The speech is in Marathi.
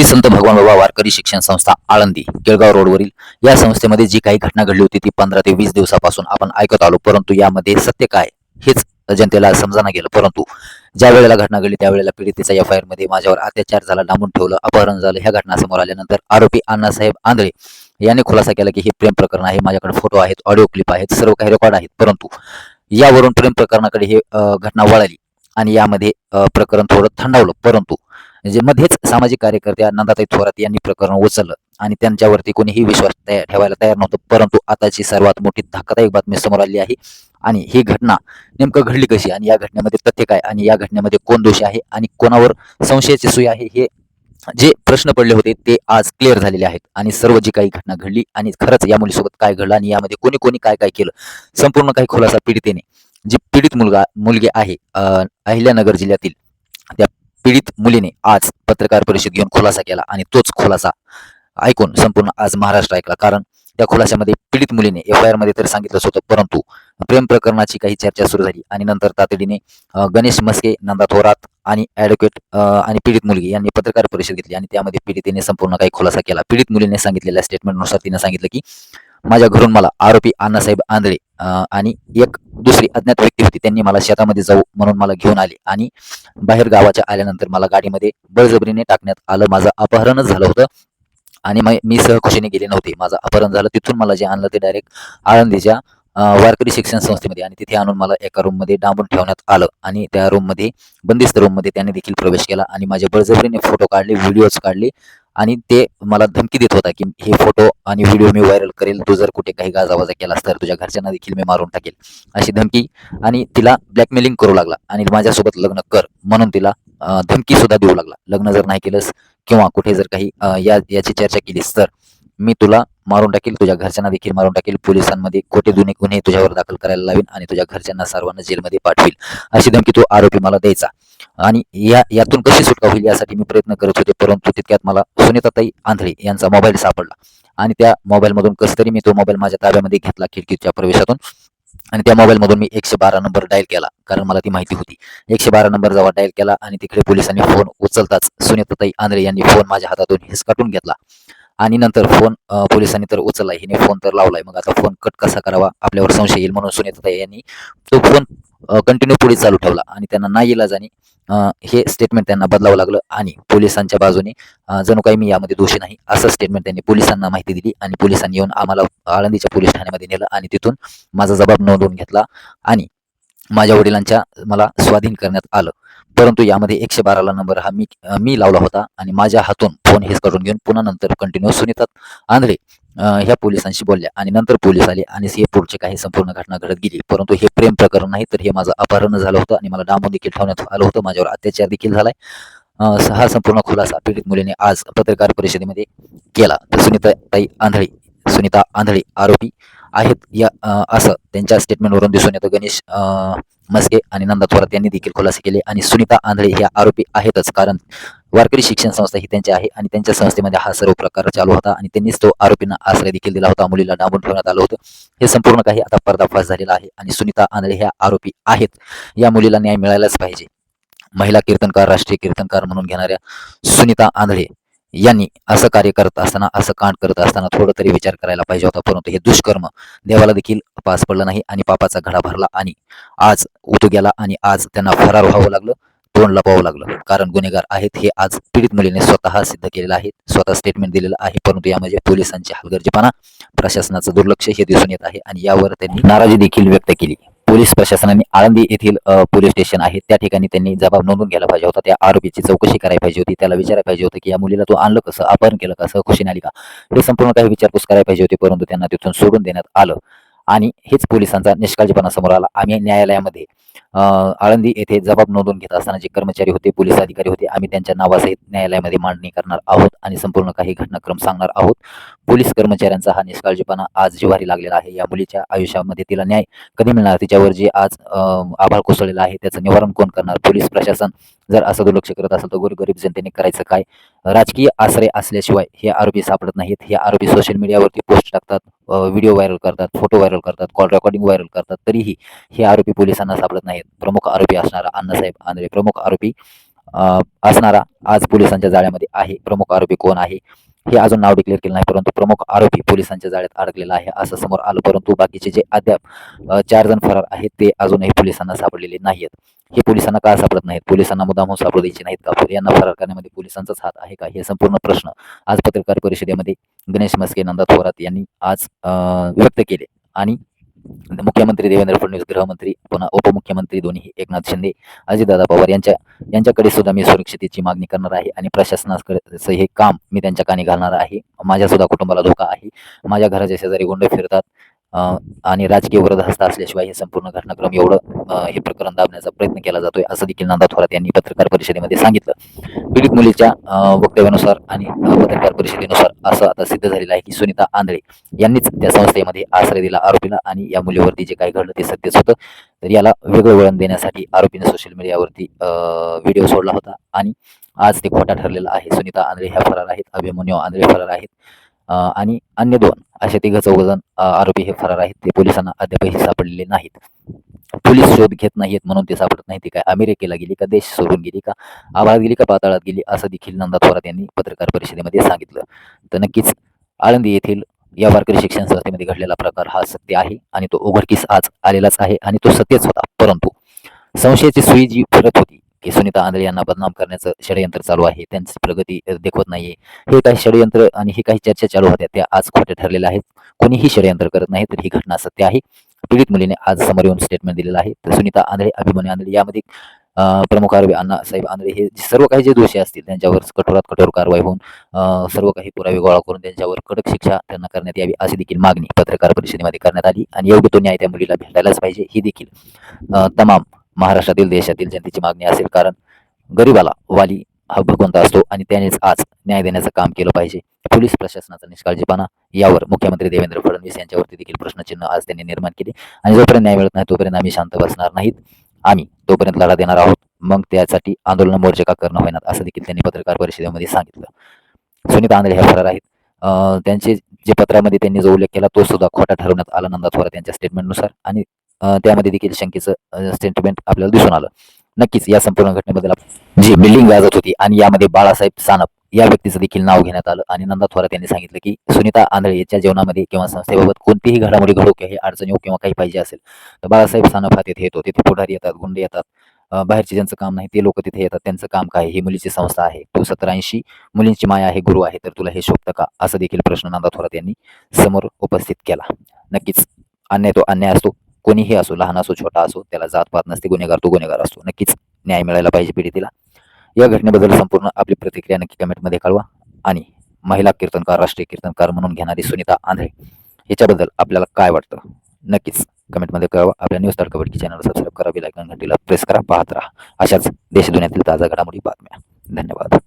श्री संत भगवान बाबा वारकरी शिक्षण संस्था आळंदी केळगाव रोडवरील या संस्थेमध्ये जी काही घटना घडली होती ती पंधरा ते वीस दिवसापासून आपण ऐकत आलो. परंतु यामध्ये सत्य काय हेच जनतेला समजाना गेलं. परंतु ज्या वेळेला घटना घडली त्यावेळेला पीडितेचा एफ आय आरमध्ये माझ्यावर अत्याचार झाला डांबून ठेवलं अपहरण झालं ह्या घटना समोर आल्यानंतर आरोपी अण्णासाहेब आंधळे यांनी खुलासा केला की हे प्रेम प्रकरण आहे. माझ्याकडे फोटो आहेत ऑडिओ क्लिप आहेत सर्व काही रेकॉर्ड आहेत. परंतु यावरून प्रेम प्रकरणाकडे हे घटना वळाली आणि यामध्ये प्रकरण थोडं थंडावलं. परंतु म्हणजे मध्येच सामाजिक कार्यकर्त्या नंदाताई थोरात यांनी प्रकरण उचललं आणि त्यांच्यावरती कोणीही विश्वास तयार ठेवायला तयार नव्हतं. परंतु आताची सर्वात मोठी धक्कादायक बातमी समोर आली आहे आणि ही घटना नेमकं घडली कशी आणि या घटनेमध्ये तथ्य काय आणि या घटनेमध्ये कोण दोषी आहे आणि कोणावर संशयाची सुई आहे हे जे प्रश्न पडले होते ते आज क्लिअर झालेले आहेत. आणि सर्व जी काही घटना घडली आणि खरंच या मुलीसोबत काय घडलं आणि यामध्ये कोणी कोणी काय काय केलं संपूर्ण काही खुलासा पीडितेने. जी पीडित मुलगा मुलगी आहे अहिल्यानगर जिल्ह्यातील त्या पीडित मुलीने आज पत्रकार परिषद घेऊन खुलासा केला आणि तोच खुलासा ऐकून संपूर्ण आज महाराष्ट्र ऐकला. कारण त्या खुलाशामध्ये पीडित मुलीने एफ आय आरमध्ये तर सांगितलंच होतं परंतु प्रेम प्रकरणाची काही चर्चा सुरू झाली आणि नंतर तातडीने गणेश मस्के नंदा थोरात आणि ॲडव्होकेट आणि पीडित मुलगी यांनी पत्रकार परिषद घेतली आणि त्यामध्ये पीडितेने संपूर्ण काही खुलासा केला. पीडित मुलीने सांगितलेल्या स्टेटमेंटनुसार तिने सांगितलं की माझ्या घरून मला आरोपी अण्णासाहेब आंधळे आणि एक दुसरी अज्ञात व्यक्ती होती. त्यांनी मला शेतामध्ये जाऊ म्हणून मला घेऊन आले आणि बाहेर गावाच्या आल्यानंतर मला गाडीमध्ये बळजबरीने टाकण्यात आलं. माझं अपहरणच झालं होतं आणि मी सहकुशीने गेले नव्हते. माझं अपहरण झालं. तिथून मला जे आणलं ते डायरेक्ट आळंदीच्या वारकरी शिक्षण संस्थेमध्ये आणि तिथे आणून मला एका रूममध्ये डांबून ठेवण्यात आलं आणि त्या रूममध्ये बंदिस्त रूममध्ये त्यांनी देखील प्रवेश केला आणि माझ्या बळजबरीने फोटो काढले व्हिडिओज काढले आणि ते मला धमकी देत होता की हे फोटो आणि व्हिडिओ मी व्हायरल करेल. तू जर कुठे काही गाजावाजा केलास तर तुझ्या घरच्यांना देखील मी मारून टाकेल. अशी धमकी आणि तिला ब्लॅकमेलिंग करू लागला आणि माझ्यासोबत लग्न कर म्हणून तिला धमकीसुद्धा धमकी सुद्धा देऊ लागला. लग्न जर नाही केलंस किंवा कुठे जर काही या याची चर्चा केलीस तर मी तुला मारून टाकेल तुझ्या घरच्यांना देखील मारून टाकेल पोलिसांमध्ये खोटे जुने गुन्हे तुझ्यावर दाखल करायला लावीन आणि तुझ्या घरच्यांना सर्वांना जेलमध्ये पाठवील. अशी धमकी तो आरोपी मला द्यायचा. आणि या यातून कशी सुटका होईल यासाठी मी प्रयत्न करत होते परंतु तितक्यात मला सुनीताताई आंधळे यांचा मोबाईल सापडला. आणि त्या मोबाईलमधून कसं तरी मी तो मोबाईल माझ्या ताब्यामध्ये घेतला खिडकीच्या प्रवेशातून. आणि त्या मोबाईलमधून मी एकशे बारा नंबर डायल केला कारण मला ती माहिती होती. एकशे बारा नंबर जेव्हा डायल केला आणि तिकडे पोलिसांनी फोन उचलताच सुनीताताई आंधळे यांनी फोन माझ्या हातातून हिसकाटून घेतला. आणि नंतर फोन पोलिसांनी तर उचलला हिने फोन तर लावलाय मग आता फोन कट कसा करावा आपल्यावर संशय येईल म्हणून सुनीताताई यांनी तो फोन कंटिन्यू पुढे चालू ठेवला. आणि त्यांना नाही इलाजाने हे स्टेटमेंट त्यांना बदलावं लागलं आणि पोलिसांच्या बाजूने जणू काही मी यामध्ये दोषी नाही असं स्टेटमेंट त्यांनी पोलिसांना माहिती दिली आणि पोलिसांनी येऊन आम्हाला आळंदीच्या पोलीस ठाण्यामध्ये नेलं आणि तिथून माझा जबाब नोंदवून घेतला आणि माझ्या वडिलांच्या मला स्वाधीन करण्यात आलं. परंतु यामध्ये एकशे बाराला नंबर हा मी मी लावला होता आणि माझ्या हातून फोन हेच करून घेऊन पुन्हा नंतर कंटिन्यू सुनीतात आंधळे. ह्या पोलिसांशी बोलल्या आणि नंतर पोलीस आले आणि हे पुढचे काही संपूर्ण घटना घडत गेली. परंतु हे प्रेम प्रकरण नाही तर हे माझं अपहरण झालं होतं आणि मला डांबून देखील ठेवण्यात आलं होतं. माझ्यावर अत्याचार देखील झालाय. हा संपूर्ण खुलासा पीडित मुलीने आज पत्रकार परिषदेमध्ये केला. तर सुनीता ताई आंधळी सुनीता आंधळे आरोपी आहेत. या असं त्यांच्या स्टेटमेंटवरून दिसून येतं. गणेश मस्के आणि नंदा थोरात यांनी देखील खुलासे केले आणि सुनीता आंधळे ह्या आरोपी आहेतच. कारण वारकरी शिक्षण संस्था ही त्यांची आहे आणि त्यांच्या संस्थेमध्ये हा सर्व प्रकार चालू होता आणि त्यांनीच तो आरोपींना आश्रय देखील दिला होता. मुलीला डांबून ठेवण्यात आलं होतं. हे संपूर्ण काही आता पर्दाफाश झालेला आहे आणि सुनीता आंधळे ह्या आरोपी आहेत. या मुलीला न्याय मिळायलाच पाहिजे. महिला कीर्तनकार राष्ट्रीय कीर्तनकार म्हणून घेणाऱ्या सुनीता आंधळे यांनी असं कार्य करत असताना असं कांड करत असताना थोडं तरी विचार करायला पाहिजे होता. परंतु हे दुष्कर्म देवाला देखील पास पडलं नाही आणि पापाचा घडा भरला आणि आज उतू गेला आणि आज त्यांना फरार व्हावं लागलं तोंड लपावं लागलं. कारण गुन्हेगार आहेत हे आज पीडित मुलीने स्वतः सिद्ध केलेलं आहे स्वतः स्टेटमेंट दिलेलं आहे. परंतु यामध्ये पोलिसांची हलगर्जीपणा प्रशासनाचं दुर्लक्ष हे दिसून येत आहे आणि यावर त्यांनी नाराजी देखील व्यक्त केली. पोलीस प्रशासनाने आळंदी येथील पोलीस स्टेशन आहे. त्या ठिकाणी त्यांनी जबाब नोंदून घ्यायला पाहिजे होता. त्या आरोपीची चौकशी करायला पाहिजे होती. त्याला विचारायला पाहिजे होतं की या मुलीला तो आणलं कसं? अपहरण केलं कसं? खुशी आली का? हे संपूर्ण काही विचारपूस करायला पाहिजे होती परंतु त्यांना तिथून सोडून देण्यात आलं. आणि हेच पोलिसांचा निष्काळजीपणा समोर आला. आम्ही न्यायालयामध्ये आळंदी येथे जबाब नोंदवून घेत असताना जे कर्मचारी होते पोलीस अधिकारी होते आम्ही त्यांच्या नावासहित न्यायालयामध्ये मांडणी करणार आहोत आणि संपूर्ण काही घटनाक्रम सांगणार आहोत. पोलीस कर्मचाऱ्यांचा हा निष्काळजीपणा आज जिव्हारी लागलेला आहे. या मुलीच्या आयुष्यामध्ये तिला न्याय कधी मिळणार? तिच्यावर जे आज आभाळ कोसळलेला आहे त्याचं निवारण कोण करणार? पोलीस प्रशासन जर असं दुर्लक्ष करत असेल तर गोरगरीब जनतेने करायचं काय? राजकीय आश्रय असल्याशिवाय हे आरोपी सापडत नाहीत. हे आरोपी सोशल मीडियावरती पोस्ट टाकतात व्हिडिओ व्हायरल करतात फोटो व्हायरल करतात कॉल रेकॉर्डिंग व्हायरल करतात. तरीही हे आरोपी पोलिसांना सापडत नाहीत. प्रमुख आरोपी असणारा अण्णासाहेब आंधळे प्रमुख आरोपी असणारा आज पोलिसांच्या जाळ्यामध्ये आहे. प्रमुख आरोपी कोण आहे? हे अजून नाव डिक्लेअर केलं नाही परंतु प्रमुख आरोपी पोलिसांच्या जाळ्यात अडकलेला आहे असं समोर आलं परंतु बाकीचे जे अद्याप चार जण फरार आहेत ते अजूनही पोलिसांना सापडलेले नाहीत हे पोलिसांना का सापडत नाहीत? पोलिसांना मुद्दामहून सापडू द्यायचे नाहीत का? यांना फरार करण्यामध्ये पोलिसांचाच हात आहे का? हे संपूर्ण प्रश्न आज पत्रकार परिषदेमध्ये गणेश मस्के नंदा थोरात यांनी आज व्यक्त केले. आणि मुख्यमंत्री देवेंद्र फडणवीस गृहमंत्री पुन्हा उपमुख्यमंत्री दोन्ही एकनाथ शिंदे अजितदादा पवार यांच्या यांच्याकडे सुद्धा मी सुरक्षितेची मागणी करणार आहे आणि प्रशासनाकडे हे काम मी त्यांच्या कानी घालणार आहे. माझ्या सुद्धा कुटुंबाला धोका आहे. माझ्या घराच्या शेजारी गुंड फिरतात. आणि राजकीय वरदहस्त असल्याशिवाय हे संपूर्ण घटनाक्रम एवढं हे प्रकरण दाबण्याचा प्रयत्न केला जातोय असं देखील नांदा थोरात यांनी पत्रकार परिषदेमध्ये सांगितलं. पीडित मुलीच्या वक्तव्यानुसार आणि पत्रकार परिषदेनुसार असं आता सिद्ध झालेलं आहे की सुनीता आंधळे यांनीच त्या संस्थेमध्ये आश्रय दिला आरोपीला आणि या मुलीवरती जे काही घडलं ते सत्यच होतं. तर याला वेगळं वळण देण्यासाठी आरोपीने सोशल मीडियावरती व्हिडिओ सोडला होता आणि आज ते खोटा ठरलेला आहे. सुनीता आंधळे ह्या फरार आहेत अभिमन्यू आंधळे फरार आहेत. आणि अन्य दोन असे तिघ चौघजण आरोपी हे फरार आहेत. ते पोलिसांना अद्यापही सापडलेले नाहीत. पोलीस शोध घेत नाहीत म्हणून ते सापडत नाही ते काय अमेरिकेला गेली का देश सोडून गेली का आभाळात गेली का पाताळात गेली असं देखील नंदा थोरात यांनी पत्रकार परिषदेमध्ये सांगितलं. तर नक्कीच आळंदी येथील या वारकरी शिक्षण संस्थेमध्ये घडलेला प्रकार हा सत्य आहे आणि तो उघडकीस आज आलेलाच आहे आणि तो सत्यच होता. परंतु संशयाची सुई जी फिरत होती की सुनीता आंधळे यांना बदनाम करण्याचं षडयंत्र चालू आहे. त्यांची प्रगती देखवत नाहीये. हे काही षडयंत्र आणि हे काही चर्चा चालू होत्या त्या आज खोट्या ठरलेल्या आहेत. कोणीही षडयंत्र करत नाही तर ही घटना सत्य आहे. पीडित मुलीने आज समोर येऊन स्टेटमेंट दिलेलं आहे. तर सुनीता आंधळे अभिमन्यू आंधळे यामध्ये प्रमुख आरोपी अण्णा साहेब आंधळे हे सर्व काही जे दोषी असतील त्यांच्यावर कठोरात कठोर कारवाई होऊन सर्व काही पुरावे गोळा करून त्यांच्यावर कडक शिक्षा त्यांना करण्यात यावी अशी देखील मागणी पत्रकार परिषदेमध्ये करण्यात आली. आणि योग्य तो न्याय त्या मुलीला भेटायलाच पाहिजे ही देखील तमाम महाराष्ट्रातील देशातील जनतेची मागणी असेल. कारण गरिबाला वाली हा भगवंत असतो आणि त्यानेच आज न्याय देण्याचं काम केलं पाहिजे. पोलीस प्रशासनाचा निष्काळजीपणा यावर मुख्यमंत्री देवेंद्र फडणवीस यांच्यावरती देखील प्रश्नचिन्ह आज त्यांनी निर्माण केले. आणि जोपर्यंत न्याय मिळत नाही तोपर्यंत आम्ही शांत बसणार नाहीत. आम्ही तोपर्यंत लढा देणार आहोत. मग त्यासाठी आंदोलन मोर्चे का करणं होईनात असं देखील त्यांनी पत्रकार परिषदेमध्ये सांगितलं. सुनीता आंधळे ह्या फरार आहेत. त्यांचे जे पत्रामध्ये त्यांनी जो उल्लेख केला तो सुद्धा खोटा ठरवण्यात आला. नंदा थोरात यांच्या स्टेटमेंटनुसार आणि त्यामध्ये देखील शंकेचं सेंटिमेंट आपल्याला दिसून आलं. नक्कीच या संपूर्ण घटनेबद्दल जी बिल्डिंग गाजत होती आणि यामध्ये बाळासाहेब सानप या व्यक्तीचं देखील नाव घेण्यात आलं आणि नंदा थोरात यांनी सांगितलं की सुनीता आंधळे याच्या जीवनामध्ये किंवा संस्थेबाबत कोणतीही घडामोडी घडो किंवा हे अडचणी हो किंवा काही पाहिजे असेल तर बाळासाहेब सानप हा तिथे येतो तिथे पुढारी येतात गुंडे येतात बाहेरचे ज्यांचं काम नाही ते लोक तिथे येतात त्यांचं काम काय ही मुलीची संस्था आहे तू सत्तर ऐंशी मुलींची माया आहे गुरु आहे तर तुला हे शोभतं का? असं देखील प्रश्न नंदा थोरात यांनी समोर उपस्थित केला. नक्कीच अन्याय तो अन्याय असतो. कोणीही असो लहान असो छोटा असो त्याला जातपात नसते गुन्हेगार तो गुन्हेगार असतो. नक्कीच न्याय मिळायला पाहिजे पीडितीला. या घटनेबद्दल संपूर्ण आपली प्रतिक्रिया नक्की कमेंटमध्ये कळवा आणि महिला कीर्तनकार राष्ट्रीय कीर्तनकार म्हणून घेणारी सुनीता आंधळे याच्याबद्दल आपल्याला काय वाटतं? नक्कीच कमेंटमध्ये कळवा. आपल्या न्यूज तडकबडकी चॅनल सबस्क्राईब करा बेल आयकॉन घंटीला प्रेस करा पाहत राहा. अशाच देश दुनियातील ताज्या घडामोडी बातम्या. धन्यवाद.